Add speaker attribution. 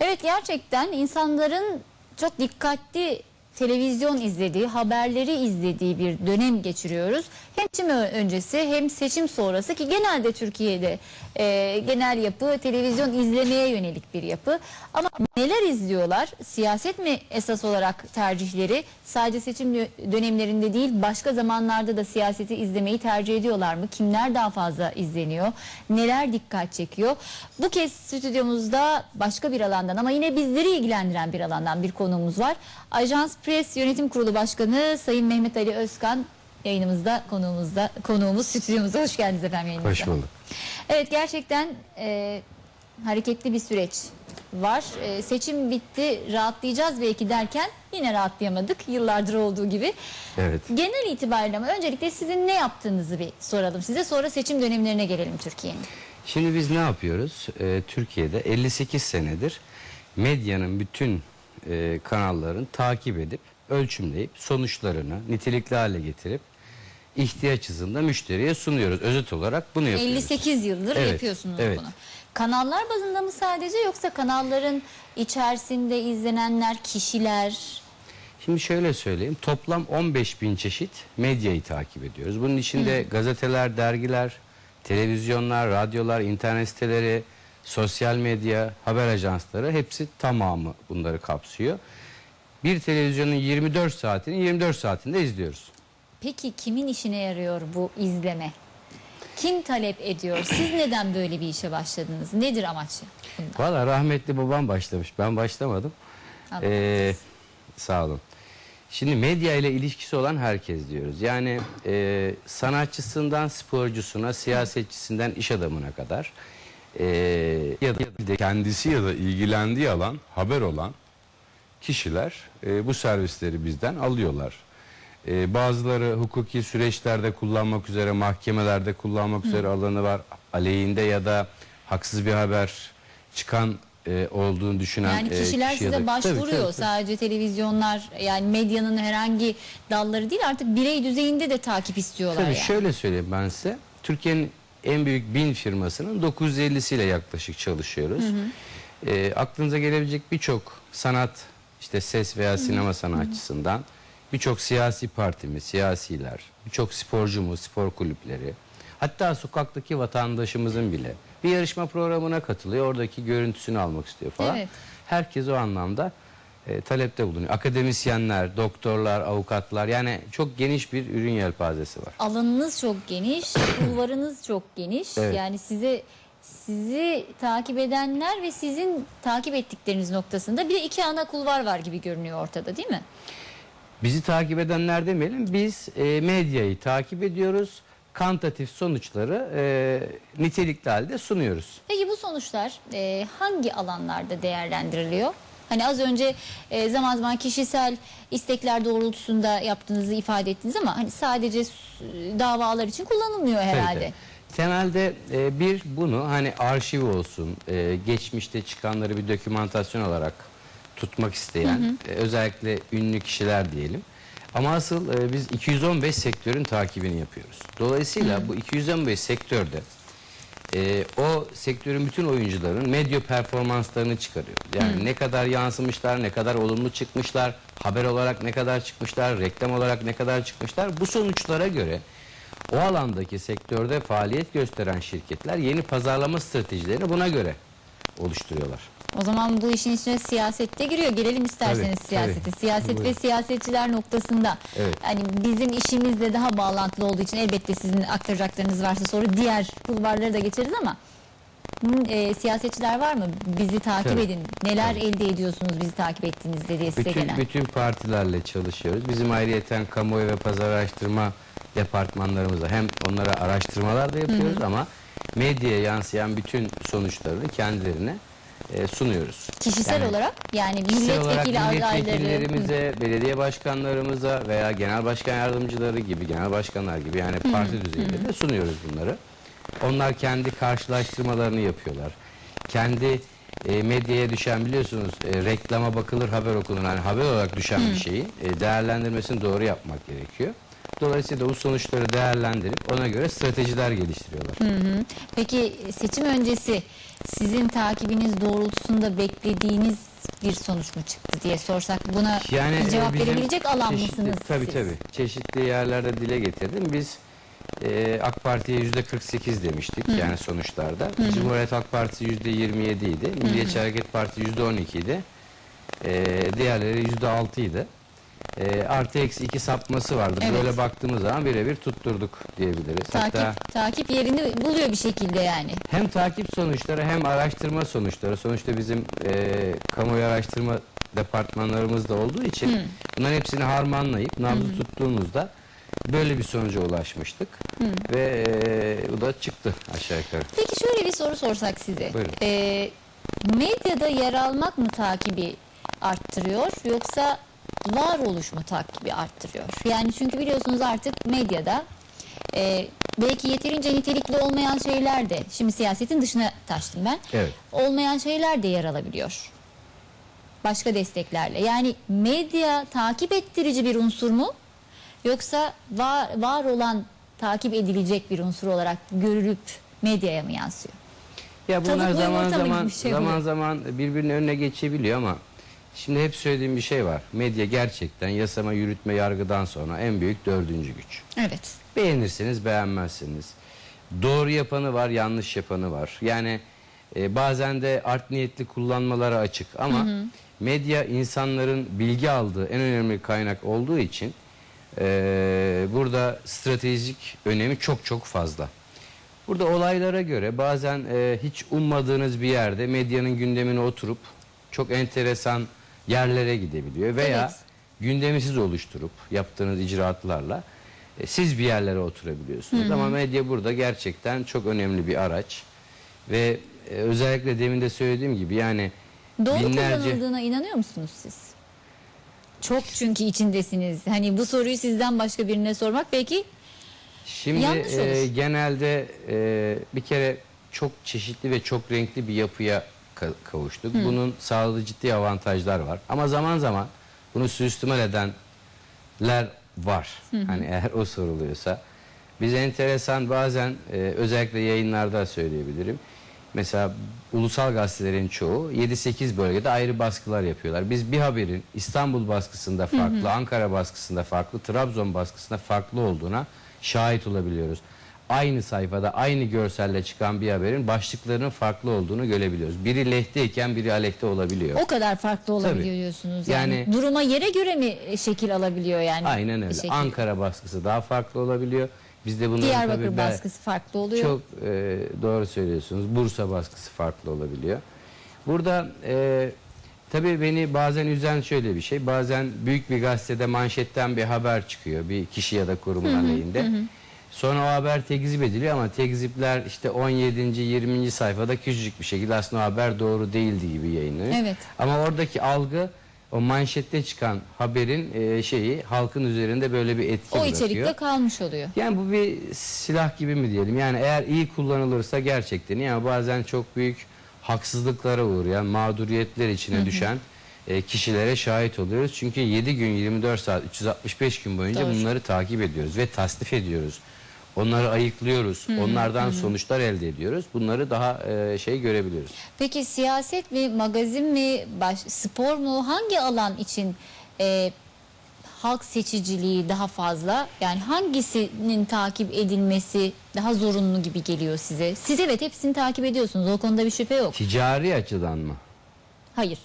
Speaker 1: Evet gerçekten insanların çok dikkatli televizyon izlediği, haberleri izlediği bir dönem geçiriyoruz. Hem seçim öncesi hem seçim sonrası ki genelde Türkiye'de e, genel yapı televizyon izlemeye yönelik bir yapı. Ama neler izliyorlar? Siyaset mi esas olarak tercihleri? Sadece seçim dö- dönemlerinde değil başka zamanlarda da siyaseti izlemeyi tercih ediyorlar mı? Kimler daha fazla izleniyor? Neler dikkat çekiyor? Bu kez stüdyomuzda başka bir alandan ama yine bizleri ilgilendiren bir alandan bir konuğumuz var. Ajans Press Yönetim Kurulu Başkanı Sayın Mehmet Ali Özkan yayınımızda konuğumuzda konuğumuz stüdyomuzda hoş geldiniz efendim yayınımıza.
Speaker 2: Hoş bulduk.
Speaker 1: Evet gerçekten e, hareketli bir süreç var. E, seçim bitti rahatlayacağız belki derken yine rahatlayamadık yıllardır olduğu gibi.
Speaker 2: Evet.
Speaker 1: Genel itibariyle ama öncelikle sizin ne yaptığınızı bir soralım size sonra seçim dönemlerine gelelim Türkiye'nin.
Speaker 2: Şimdi biz ne yapıyoruz? Ee, Türkiye'de 58 senedir medyanın bütün e, kanalların takip edip, ölçümleyip, sonuçlarını nitelikli hale getirip ihtiyaç hızında müşteriye sunuyoruz. Özet olarak bunu yapıyoruz.
Speaker 1: 58 yıldır
Speaker 2: Evet,
Speaker 1: yapıyorsunuz
Speaker 2: evet.
Speaker 1: bunu. Kanallar bazında mı sadece yoksa kanalların içerisinde izlenenler kişiler
Speaker 2: Şimdi şöyle söyleyeyim. Toplam 15 bin çeşit medyayı takip ediyoruz. Bunun içinde gazeteler, dergiler, televizyonlar, radyolar, internet siteleri, sosyal medya, haber ajansları hepsi tamamı bunları kapsıyor. Bir televizyonun 24 saatini 24 saatinde izliyoruz.
Speaker 1: Peki kimin işine yarıyor bu izleme? Kim talep ediyor? Siz neden böyle bir işe başladınız? Nedir bunda?
Speaker 2: Valla rahmetli babam başlamış. Ben başlamadım.
Speaker 1: Allah
Speaker 2: Ee, sağ olun. Şimdi medya ile ilişkisi olan herkes diyoruz. Yani e, sanatçısından sporcusuna, siyasetçisinden iş adamına kadar e, ya da
Speaker 3: kendisi ya da ilgilendiği alan haber olan kişiler e, bu servisleri bizden alıyorlar. E, bazıları hukuki süreçlerde kullanmak üzere, mahkemelerde kullanmak üzere alanı var. Aleyhinde ya da haksız bir haber çıkan e, olduğunu düşünen
Speaker 1: Yani
Speaker 3: e,
Speaker 1: kişiler
Speaker 3: kişi ya
Speaker 1: size
Speaker 3: da-
Speaker 1: başvuruyor.
Speaker 3: Tabii, tabii, tabii.
Speaker 1: Sadece televizyonlar yani medyanın herhangi dalları değil artık birey düzeyinde de takip istiyorlar
Speaker 2: Tabii
Speaker 1: yani.
Speaker 2: şöyle söyleyeyim ben size. Türkiye'nin en büyük bin firmasının 950'siyle yaklaşık çalışıyoruz. Ee, aklınıza gelebilecek birçok sanat, işte ses veya sinema sanatçısından, birçok siyasi partimiz, siyasiler, birçok sporcumuz, spor kulüpleri, hatta sokaktaki vatandaşımızın bile bir yarışma programına katılıyor, oradaki görüntüsünü almak istiyor falan.
Speaker 1: Evet.
Speaker 2: Herkes o anlamda e, talepte bulunuyor. Akademisyenler, doktorlar, avukatlar yani çok geniş bir ürün yelpazesi var.
Speaker 1: Alanınız çok geniş, kulvarınız çok geniş.
Speaker 2: Evet.
Speaker 1: Yani size sizi takip edenler ve sizin takip ettikleriniz noktasında bir de iki ana kulvar var gibi görünüyor ortada değil mi?
Speaker 2: Bizi takip edenler demeyelim biz e, medyayı takip ediyoruz. Kantatif sonuçları e, nitelikli halde sunuyoruz.
Speaker 1: Peki bu sonuçlar e, hangi alanlarda değerlendiriliyor? Hani az önce e, zaman zaman kişisel istekler doğrultusunda yaptığınızı ifade ettiniz ama hani sadece davalar için kullanılmıyor herhalde.
Speaker 2: Tabii. Temelde e, bir bunu hani arşiv olsun, e, geçmişte çıkanları bir dokümantasyon olarak tutmak isteyen e, özellikle ünlü kişiler diyelim. Ama asıl e, biz 215 sektörün takibini yapıyoruz. Dolayısıyla bu 215 sektörde e, o sektörün bütün oyuncuların medya performanslarını çıkarıyor. Yani ne kadar yansımışlar, ne kadar olumlu çıkmışlar, haber olarak ne kadar çıkmışlar, reklam olarak ne kadar çıkmışlar. Bu sonuçlara göre o alandaki sektörde faaliyet gösteren şirketler yeni pazarlama stratejilerini buna göre oluşturuyorlar.
Speaker 1: O zaman bu işin içine siyaset de giriyor. Gelelim isterseniz
Speaker 2: Tabii,
Speaker 1: siyasete.
Speaker 2: tabii.
Speaker 1: Siyaset ve
Speaker 2: Buyurun.
Speaker 1: siyasetçiler noktasında.
Speaker 2: Evet.
Speaker 1: Hani bizim işimizle daha bağlantılı olduğu için elbette sizin aktaracaklarınız varsa sonra diğer kulvarları da geçeriz ama hı, e, siyasetçiler var mı? Bizi takip
Speaker 2: Tabii.
Speaker 1: edin. Neler elde ediyorsunuz bizi takip ettiğinizde diye size
Speaker 2: Bütün,
Speaker 1: gelen.
Speaker 2: bütün partilerle çalışıyoruz. Bizim ayrıyeten kamuoyu ve pazar araştırma departmanlarımızda hem onlara araştırmalar da yapıyoruz ama medyaya yansıyan bütün sonuçlarını kendilerine e, sunuyoruz.
Speaker 1: Kişisel
Speaker 2: Yani
Speaker 1: olarak yani milletvekili
Speaker 2: milletvekillerimize, belediye başkanlarımıza veya genel başkan yardımcıları gibi, genel başkanlar gibi yani parti düzeyinde de sunuyoruz bunları. Onlar kendi karşılaştırmalarını yapıyorlar. Kendi e, medyaya düşen biliyorsunuz e, reklama bakılır haber okunur. Yani haber olarak düşen bir şeyi e, değerlendirmesini doğru yapmak gerekiyor. Dolayısıyla bu sonuçları değerlendirip ona göre stratejiler geliştiriyorlar.
Speaker 1: Peki seçim öncesi sizin takibiniz doğrultusunda beklediğiniz bir sonuç mu çıktı diye sorsak buna bir
Speaker 2: e,
Speaker 1: cevap verebilecek alan
Speaker 2: çeşitli-
Speaker 1: mısınız
Speaker 2: Tabii
Speaker 1: siz?
Speaker 2: tabii. Çeşitli yerlerde dile getirdim. Biz e, AK Parti'ye yüzde 48 demiştik yani sonuçlarda. Cumhuriyet Halk Partisi yüzde 27 idi. Milliyetçi Hareket Partisi yüzde 12 idi. E, diğerleri yüzde 6 idi. E, artı eksi iki sapması vardı.
Speaker 1: Evet.
Speaker 2: Böyle baktığımız zaman birebir tutturduk diyebiliriz.
Speaker 1: Takip,
Speaker 2: Hatta
Speaker 1: takip yerini buluyor bir şekilde yani.
Speaker 2: hem takip sonuçları hem araştırma sonuçları. Sonuçta bizim e, kamuoyu araştırma departmanlarımız da olduğu için bunların hepsini harmanlayıp nabzı tuttuğumuzda böyle bir sonuca ulaşmıştık. Ve e, bu da çıktı aşağı yukarı.
Speaker 1: Peki şöyle bir soru sorsak size.
Speaker 2: Buyurun.
Speaker 1: Ee, medyada yer almak mı takibi arttırıyor yoksa varoluş mu takibi arttırıyor? Yani çünkü biliyorsunuz artık medyada e, belki yeterince nitelikli olmayan şeyler de şimdi siyasetin dışına taştım ben.
Speaker 2: Evet.
Speaker 1: Olmayan şeyler de yer alabiliyor. Başka desteklerle. Yani medya takip ettirici bir unsur mu? Yoksa var, var olan takip edilecek bir unsur olarak görülüp medyaya mı yansıyor?
Speaker 2: Ya bunlar
Speaker 1: Tanıklı
Speaker 2: zaman zaman
Speaker 1: şey
Speaker 2: zaman
Speaker 1: oluyor?
Speaker 2: zaman birbirinin önüne geçebiliyor ama şimdi hep söylediğim bir şey var. Medya gerçekten yasama, yürütme, yargıdan sonra en büyük dördüncü güç.
Speaker 1: Evet.
Speaker 2: Beğenirsiniz, beğenmezsiniz. Doğru yapanı var, yanlış yapanı var. Yani e, bazen de art niyetli kullanmalara açık ama medya insanların bilgi aldığı en önemli kaynak olduğu için e, burada stratejik önemi çok çok fazla. Burada olaylara göre bazen e, hiç ummadığınız bir yerde medyanın gündemine oturup çok enteresan yerlere gidebiliyor veya
Speaker 1: Evet.
Speaker 2: gündemi siz oluşturup yaptığınız icraatlarla e, siz bir yerlere oturabiliyorsunuz. Ama medya burada gerçekten çok önemli bir araç ve e, özellikle demin de söylediğim gibi yani
Speaker 1: Doğru
Speaker 2: binlerce
Speaker 1: kullanıldığına inanıyor musunuz siz? Çok çünkü içindesiniz. Hani bu soruyu sizden başka birine sormak belki
Speaker 2: Şimdi e, genelde e, bir kere çok çeşitli ve çok renkli bir yapıya ka- kavuştuk. Bunun sağladığı ciddi avantajlar var. Ama zaman zaman bunu suistimal edenler var. Hani eğer o soruluyorsa. Biz enteresan bazen e, özellikle yayınlarda söyleyebilirim. Mesela ulusal gazetelerin çoğu 7-8 bölgede ayrı baskılar yapıyorlar. Biz bir haberin İstanbul baskısında farklı, Ankara baskısında farklı, Trabzon baskısında farklı olduğuna şahit olabiliyoruz. Aynı sayfada aynı görselle çıkan bir haberin başlıklarının farklı olduğunu görebiliyoruz. Biri lehteyken biri aleyhte olabiliyor.
Speaker 1: o kadar farklı olabiliyor
Speaker 2: Tabii.
Speaker 1: diyorsunuz. Yani,
Speaker 2: Yani-
Speaker 1: duruma yere göre mi şekil alabiliyor yani?
Speaker 2: Aynen öyle.
Speaker 1: Şekil.
Speaker 2: Ankara baskısı daha farklı olabiliyor. Bizde bunların
Speaker 1: Diyarbakır
Speaker 2: tabii
Speaker 1: baskısı farklı oluyor.
Speaker 2: Çok e, doğru söylüyorsunuz. Bursa baskısı farklı olabiliyor. Burada e, tabii beni bazen üzen şöyle bir şey. Bazen büyük bir gazetede manşetten bir haber çıkıyor. Bir kişi ya da kurumun aleyhinde. Sonra o haber tekzip ediliyor ama tekzipler işte 17. 20. sayfada küçücük bir şekilde aslında o haber doğru değildi gibi yayınlanıyor.
Speaker 1: Evet.
Speaker 2: Ama oradaki algı o manşette çıkan haberin e, şeyi halkın üzerinde böyle bir etki
Speaker 1: o
Speaker 2: bırakıyor.
Speaker 1: içerikte kalmış oluyor.
Speaker 2: Yani bu bir silah gibi mi diyelim? Yani eğer iyi kullanılırsa gerçekten yani bazen çok büyük haksızlıklara uğrayan, mağduriyetler içine düşen e, kişilere şahit oluyoruz. Çünkü 7 gün 24 saat 365 gün boyunca
Speaker 1: Doğru.
Speaker 2: bunları takip ediyoruz ve tasnif ediyoruz. Onları ayıklıyoruz. Onlardan sonuçlar elde ediyoruz. Bunları daha e, şey görebiliyoruz.
Speaker 1: Peki siyaset mi, magazin mi, baş, spor mu hangi alan için e, halk seçiciliği daha fazla? Yani hangisinin takip edilmesi daha zorunlu gibi geliyor size? Siz evet hepsini takip ediyorsunuz. O konuda bir şüphe yok.
Speaker 2: Ticari açıdan mı?
Speaker 1: Hayır.